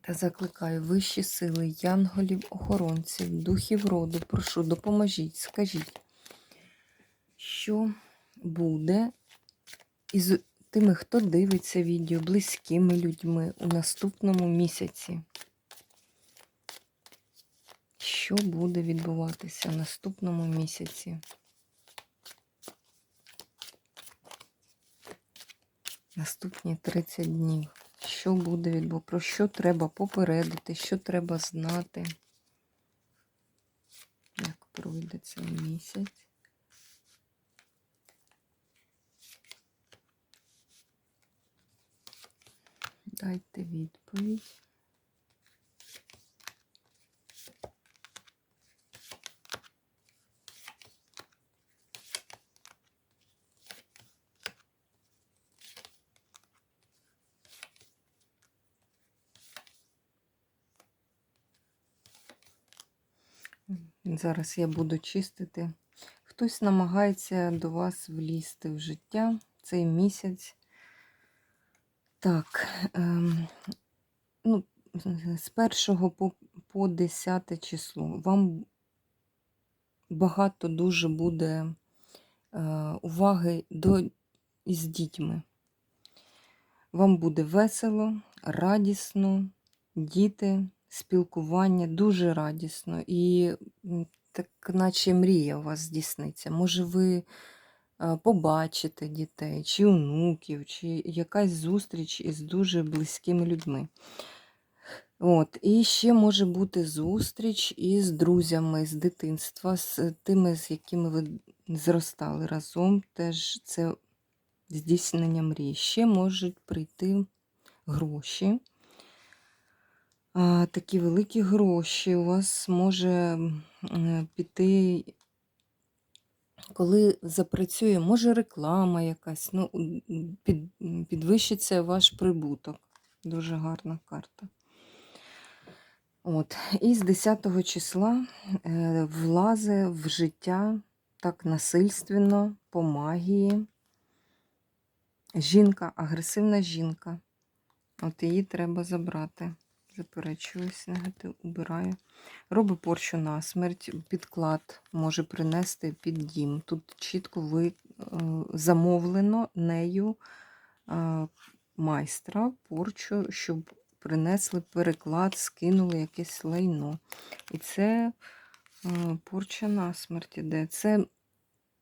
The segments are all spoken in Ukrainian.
Та закликаю вищі сили, янголів, охоронців, духів роду, прошу, допоможіть, скажіть, що буде із тими, хто дивиться відео, близькими людьми у наступному місяці. Що буде відбуватися в наступному місяці? Наступні 30 днів. Що буде відбуватися? Про що треба попередити, що треба знати? Як пройде цей місяць? Дайте відповідь. Зараз я буду чистити. Хтось намагається до вас влізти в життя цей місяць. Так, ем, ну, з 1 по, по 10 число вам багато дуже буде е, уваги до, із дітьми. Вам буде весело, радісно, діти, спілкування дуже радісно. І так, наче мрія у вас здійсниться. Може, ви е, побачите дітей, чи онуків, чи якась зустріч із дуже близькими людьми. От, І ще може бути зустріч із друзями з дитинства, з тими, з якими ви зростали разом. Теж це здійснення мрії. Ще можуть прийти гроші. Такі великі гроші у вас може піти, коли запрацює, може реклама якась, ну, під, підвищиться ваш прибуток. Дуже гарна карта. От. І з 10 числа е, влазе в життя так насильственно, по магії. Жінка, агресивна жінка. От її треба забрати. Заперечуюсь, негатив, убираю. Робить порчу на смерть, підклад може принести під дім. Тут чітко ви е, замовлено нею е, майстра порчу, щоб принесли переклад, скинули якесь лайно. І це е, порча на смерть іде. Це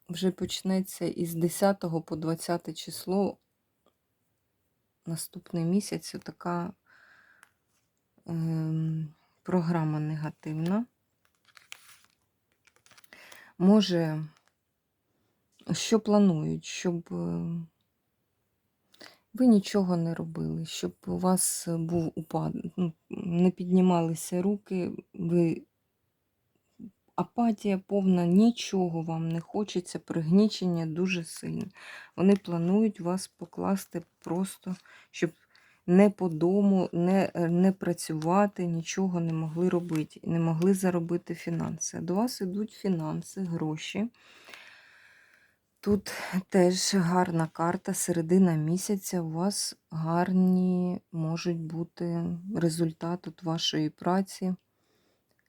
вже почнеться із 10 по 20 число наступний місяць така програма негативна. Може, що планують, щоб е, ви нічого не робили, щоб у вас був упад, ну, не піднімалися руки, ви апатія повна, нічого вам не хочеться, пригнічення дуже сильне. Вони планують вас покласти просто, щоб не по дому, не, не працювати, нічого не могли робити, не могли заробити фінанси. До вас йдуть фінанси, гроші. Тут теж гарна карта, середина місяця. У вас гарні можуть бути результати вашої праці.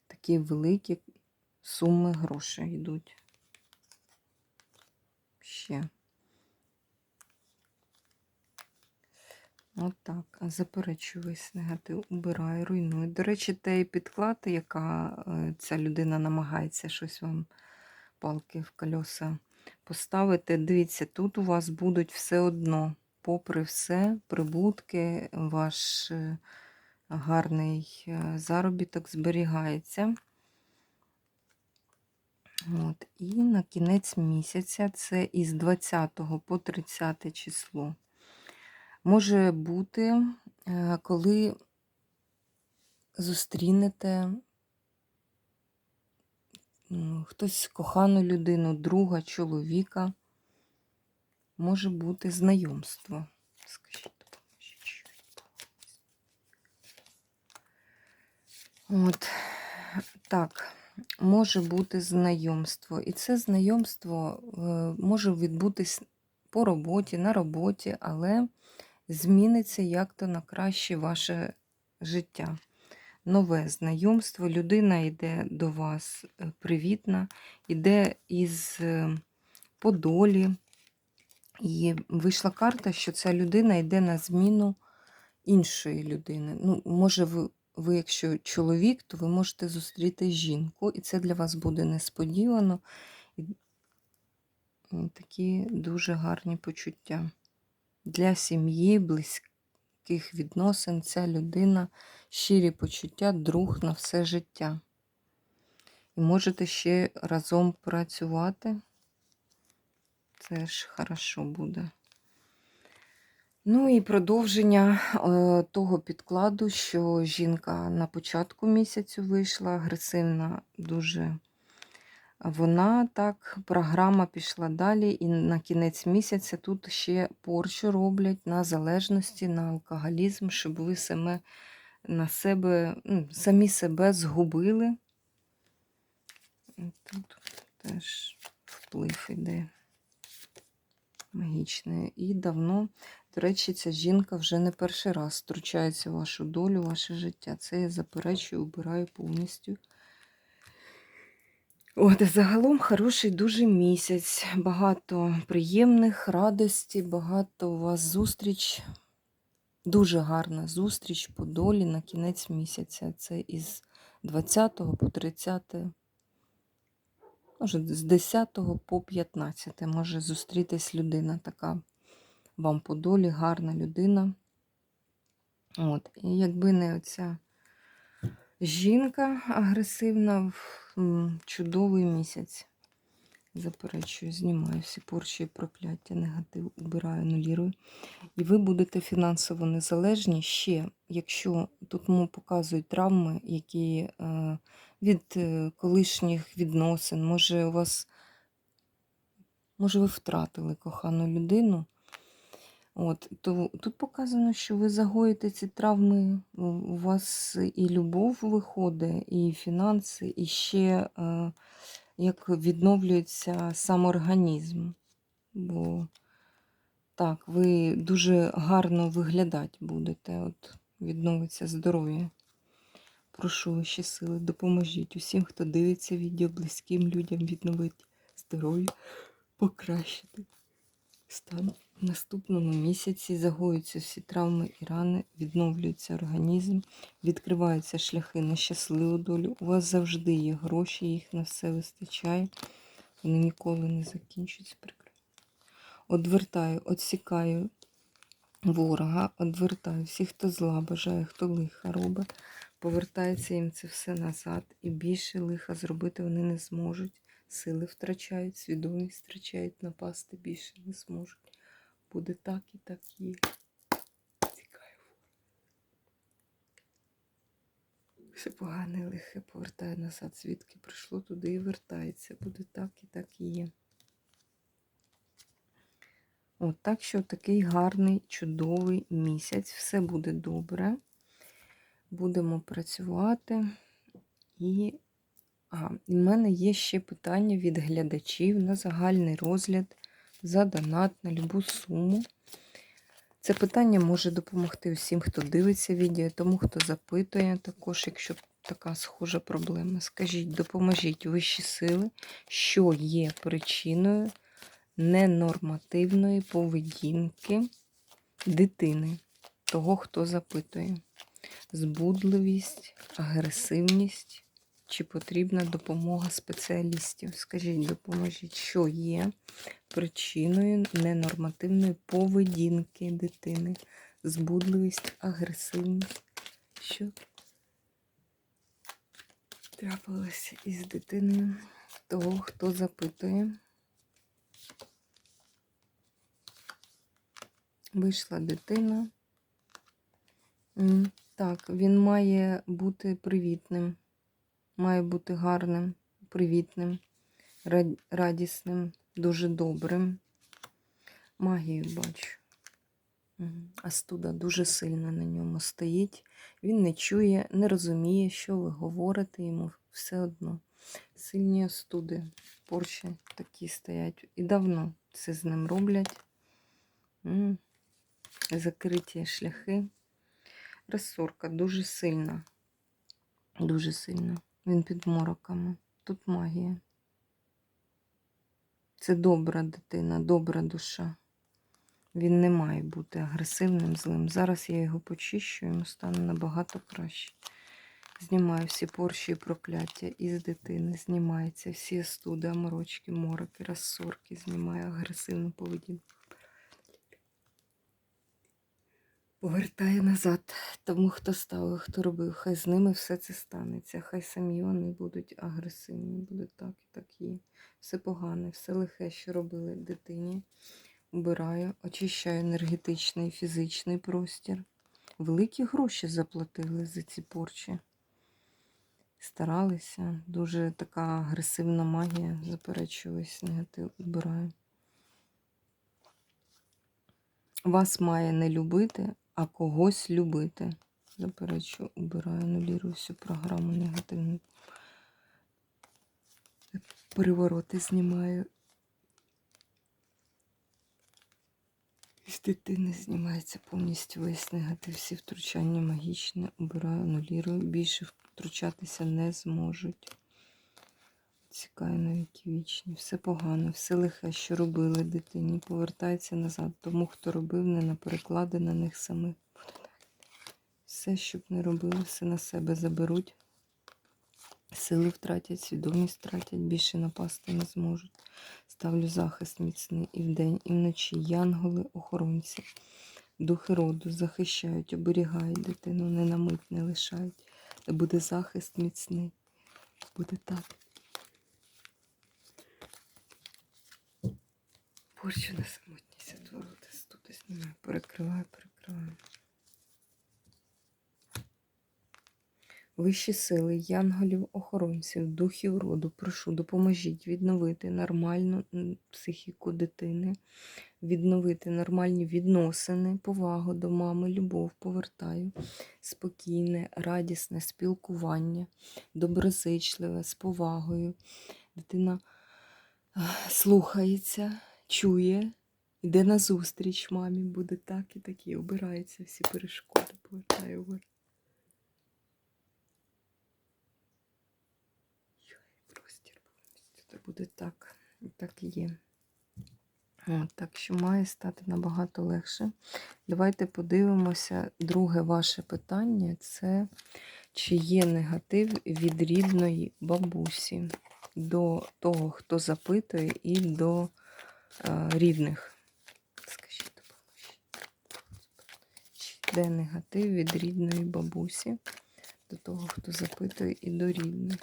Такі великі суми грошей йдуть. Ще. Отак. А заперечую весь негатив, убираю, руйную. До речі, те і підклад, яка е, ця людина намагається щось вам палки в кольоса поставити. Дивіться, тут у вас будуть все одно, попри все, прибутки, ваш е, гарний е, заробіток зберігається. От, І на кінець місяця це із 20 по 30 число. Може бути, е, коли зустрінете хтось кохану людину, друга, чоловіка. Може бути знайомство. Скажіть. От так, може бути знайомство. І це знайомство е, може відбутись по роботі, на роботі, але зміниться як-то на краще ваше життя. Нове знайомство, людина йде до вас е, привітна, йде із е, Подолі. І вийшла карта, що ця людина йде на зміну іншої людини. Ну, може, ви, ви, якщо чоловік, то ви можете зустріти жінку, і це для вас буде несподівано. І такі дуже гарні почуття. Для сім'ї, близьких відносин, ця людина, щирі почуття, друг на все життя. І можете ще разом працювати. Це ж хорошо буде. Ну і продовження е, того підкладу, що жінка на початку місяцю вийшла, агресивна дуже. Вона так, програма пішла далі, і на кінець місяця тут ще порчу роблять на залежності, на алкоголізм, щоб ви саме на себе, ну, самі себе згубили. Тут теж вплив іде магічний. І давно, до речі, ця жінка вже не перший раз втручається в вашу долю, в ваше життя. Це я заперечую, убираю повністю. От, загалом хороший дуже місяць. Багато приємних радості, багато у вас зустріч. Дуже гарна зустріч по долі на кінець місяця. Це із 20 по 30, може, з 10 по 15 може зустрітись людина така вам по долі, гарна людина. От, і якби не оця жінка агресивна, м, чудовий місяць. Заперечую, знімаю всі порчі і прокляття, негатив, убираю, нулірую. І ви будете фінансово незалежні ще, якщо тут му показують травми, які е, від е, колишніх відносин, може у вас, може ви втратили кохану людину. От, то тут показано, що ви загоїте ці травми, у вас і любов виходить, і фінанси, і ще е, як відновлюється сам організм. Бо так, ви дуже гарно виглядати будете, от відновиться здоров'я. Прошу ваші сили, допоможіть усім, хто дивиться відео, близьким людям відновити здоров'я, покращити стан. Наступному місяці загоюються всі травми і рани, відновлюється організм, відкриваються шляхи на щасливу долю. У вас завжди є гроші, їх на все вистачає. Вони ніколи не закінчуються. Одвертаю, отсікаю ворога, одвертаю всіх, хто зла бажає, хто лиха робить. Повертається їм це все назад. І більше лиха зробити вони не зможуть. Сили втрачають, свідомість втрачають, напасти більше не зможуть. Буде так і так є. Цікаво. Все погане лихе повертає назад, звідки прийшло туди і вертається. Буде так і так є. От так що такий гарний, чудовий місяць. Все буде добре. Будемо працювати. І а, в мене є ще питання від глядачів на загальний розгляд за донат на любу суму. Це питання може допомогти всім, хто дивиться відео, тому хто запитує також, якщо така схожа проблема. Скажіть, допоможіть вищі сили, що є причиною ненормативної поведінки дитини, того, хто запитує. Збудливість, агресивність, чи потрібна допомога спеціалістів. Скажіть, допоможіть, що є причиною ненормативної поведінки дитини, збудливість, агресивність, що трапилося із дитиною того, хто запитує. Вийшла дитина. Так, він має бути привітним, має бути гарним, привітним, радісним, дуже добрим. Магію бачу. Астуда дуже сильно на ньому стоїть. Він не чує, не розуміє, що ви говорите, йому все одно. Сильні остуди, порші такі стоять. І давно це з ним роблять. Закриті шляхи. Розсорка дуже сильна. Дуже сильна. Він під мороками. Тут магія. Це добра дитина, добра душа. Він не має бути агресивним, злим. Зараз я його почищу, йому стане набагато краще. Знімаю всі порші і прокляття із дитини. Знімаються всі остуди, аморочки, мороки, розсорки. Знімаю агресивну поведінку. Повертає назад тому, хто ставив, хто робив. Хай з ними все це станеться. Хай самі вони будуть агресивні, буде так і так є. Все погане, все лихе, що робили дитині. Убираю, очищаю енергетичний, фізичний простір. Великі гроші заплатили за ці порчі. Старалися. Дуже така агресивна магія. Заперечую весь негатив. Убираю. Вас має не любити, а когось любити. Заперечую, убираю, анулірую всю програму негативну. Перевороти знімаю. З дитини знімається повністю весь негатив, всі втручання магічне, убираю, анулірую. Більше втручатися не зможуть. Цікаю навіки вічні. Все погано, все лихе, що робили дитині, повертається назад. Тому, хто робив, не на переклади на них самих. Все, щоб не робили, все на себе заберуть. Сили втратять, свідомість втратять, більше напасти не зможуть. Ставлю захист міцний і вдень, і вночі. Янголи, охоронці, духи роду захищають, оберігають дитину, не на мить не лишають. Буде захист міцний. Буде так. Порчу на самотність отвороти, стути знімаю, перекриваю, перекриваю. Вищі сили, янголів, охоронців, духів роду, прошу, допоможіть відновити нормальну психіку дитини, відновити нормальні відносини, повагу до мами, любов повертаю, спокійне, радісне спілкування, доброзичливе, з повагою. Дитина слухається, чує, йде на зустріч мамі, буде так і так, і обирається всі перешкоди, повертаю вверх. простір. Це буде так. Так і є. Так що має стати набагато легше. Давайте подивимося. Друге ваше питання це чи є негатив від рідної бабусі до того, хто запитує, і до рідних. Скажіть, йде негатив від рідної бабусі до того, хто запитує, і до рідних.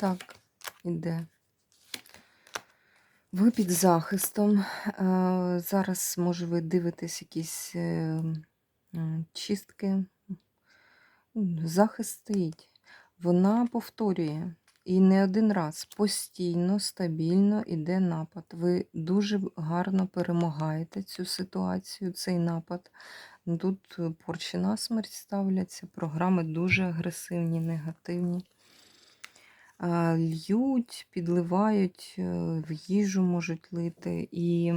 Так, іде. Ви під захистом. Е, Зараз, може, ви дивитесь якісь е, чистки. М, Захист стоїть. Вона повторює. І не один раз постійно, стабільно йде напад. Ви дуже гарно перемагаєте цю ситуацію, цей напад. Тут е, порчі на смерть ставляться, програми дуже агресивні, негативні. А, Льють, підливають, е, в їжу можуть лити. І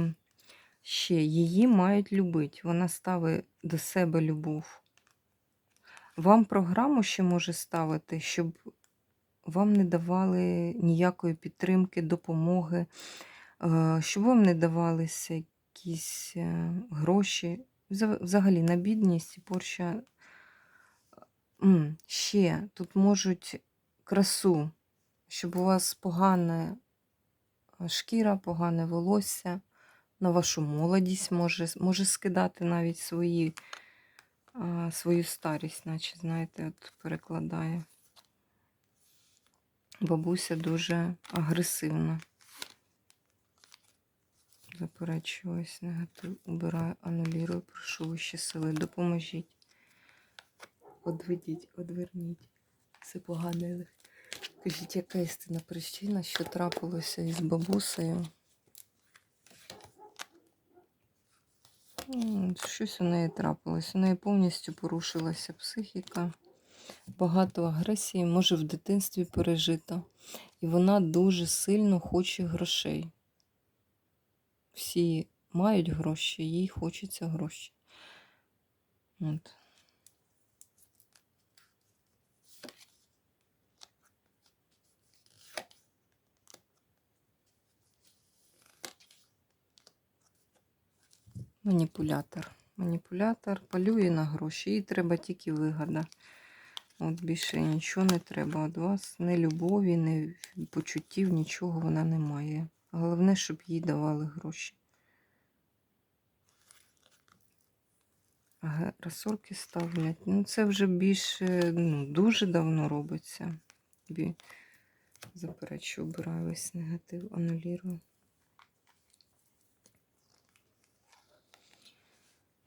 ще її мають любити. Вона ставить до себе любов. Вам програму ще може ставити, щоб вам не давали ніякої підтримки, допомоги, е, щоб вам не давалися якісь е, гроші. Взагалі на бідність і порща. Ще тут можуть красу, щоб у вас погана е, шкіра, погане волосся, на вашу молодість може, може скидати навіть свої свою старість, наче, знаєте, от перекладає. Бабуся дуже агресивна. Заперечую ось негатив. Убираю, анулірую, прошу вищі сили. Допоможіть. Одведіть, одверніть. Все погане. Кажіть, яка істина причина, що трапилося із бабусею? Щось у неї трапилось. У неї повністю порушилася психіка. Багато агресії, може, в дитинстві пережито. І вона дуже сильно хоче грошей. Всі мають гроші, їй хочеться гроші. От. Маніпулятор. Маніпулятор полює на гроші. Їй треба тільки вигода. От більше нічого не треба від вас. Ні любові, ні почуттів, нічого вона не має. Головне, щоб їй давали гроші. А Розсорки ставлять. Ну, це вже більше, ну, дуже давно робиться. Заперечу, обираю весь негатив, анулірую.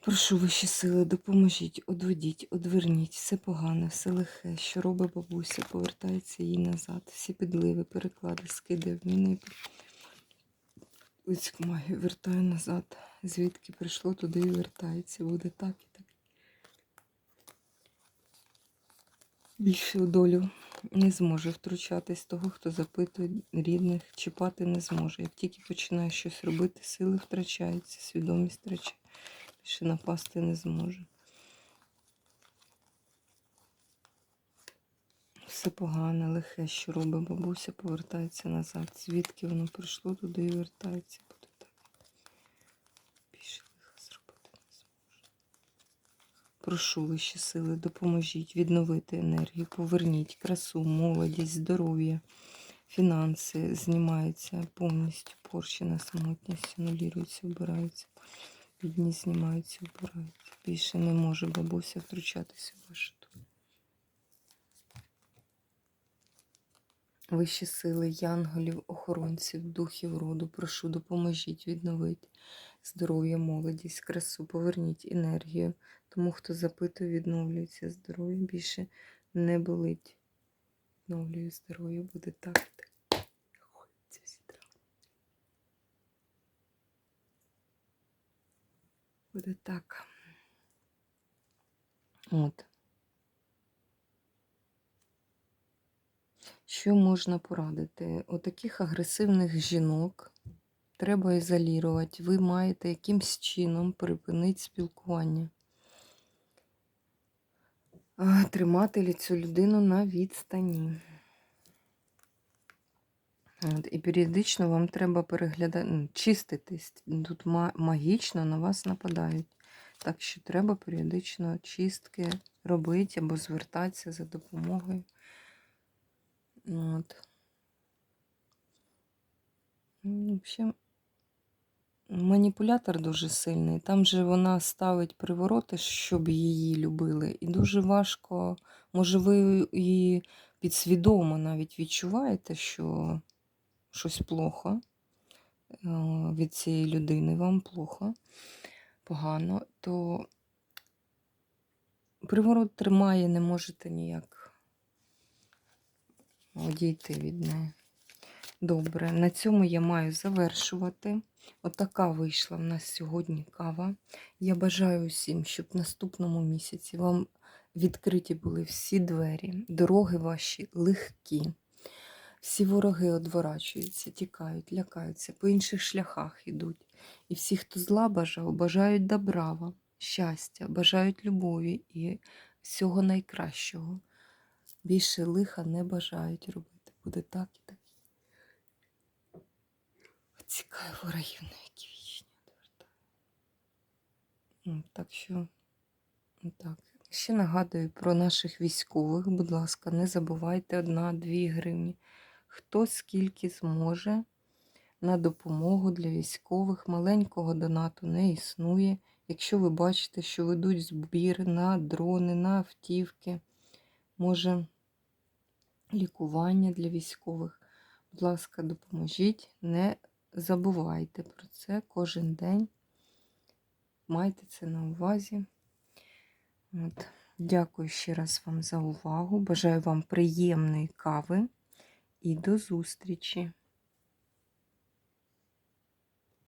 Прошу вищі сили, допоможіть, одведіть, одверніть, все погане, все лихе, що робить бабуся, повертається їй назад. Всі підливи, переклади, скиди, обміни. Ось магію вертаю назад. Звідки прийшло, туди і вертається. Буде так і так. Більше у долю не зможе втручатись того, хто запитує рідних, чіпати не зможе. Як тільки починає щось робити, сили втрачаються, свідомість втрачає. Більше напасти не зможе. Все погане, лихе, що робить бабуся, повертається назад. Звідки воно прийшло, туди і вертається. Буде так. Більше лиха зробити не зможе. Прошу вищі сили, допоможіть відновити енергію, поверніть красу, молодість, здоров'я, фінанси знімаються повністю, порщина, самотність, анулюється, обираються. Бідні знімаються, обираються. Більше не може бабуся втручатися в вашу. Вищі сили, янголів, охоронців, духів роду, прошу, допоможіть відновити здоров'я, молодість, красу, поверніть енергію. Тому, хто запитує, відновлюється здоров'я, більше не болить. Відновлюю здоров'я, буде так. і так. Ой, ці всі травми. Буде так. От. Що можна порадити? Отаких агресивних жінок треба ізолірувати. Ви маєте якимсь чином припинити спілкування. Тримати цю людину на відстані. От, і періодично вам треба переглядати, ну, чиститись. Тут магічно на вас нападають. Так що треба періодично чистки робити або звертатися за допомогою. От. Ну, Взагалі, маніпулятор дуже сильний. Там же вона ставить привороти, щоб її любили. І дуже важко, може, ви її підсвідомо навіть відчуваєте, що щось плохо е, від цієї людини, вам плохо, погано, то приворот тримає, не можете ніяк одійти від неї. Добре, на цьому я маю завершувати. Отака вийшла в нас сьогодні кава. Я бажаю усім, щоб в наступному місяці вам відкриті були всі двері, дороги ваші легкі. Всі вороги одворачуються, тікають, лякаються, по інших шляхах йдуть. І всі, хто зла бажав, бажають добра вам, щастя, бажають любові і всього найкращого. Більше лиха не бажають робити. Буде так і так. Цікаві ворогів на які вічні одвертаю. Ну, Так що, так. Ще нагадую про наших військових. Будь ласка, не забувайте одна-дві гривні. Хто скільки зможе на допомогу для військових. Маленького донату не існує. Якщо ви бачите, що ведуть збір на дрони, на автівки, може лікування для військових, будь ласка, допоможіть, не забувайте про це кожен день. Майте це на увазі. От. Дякую ще раз вам за увагу. Бажаю вам приємної кави і до зустрічі!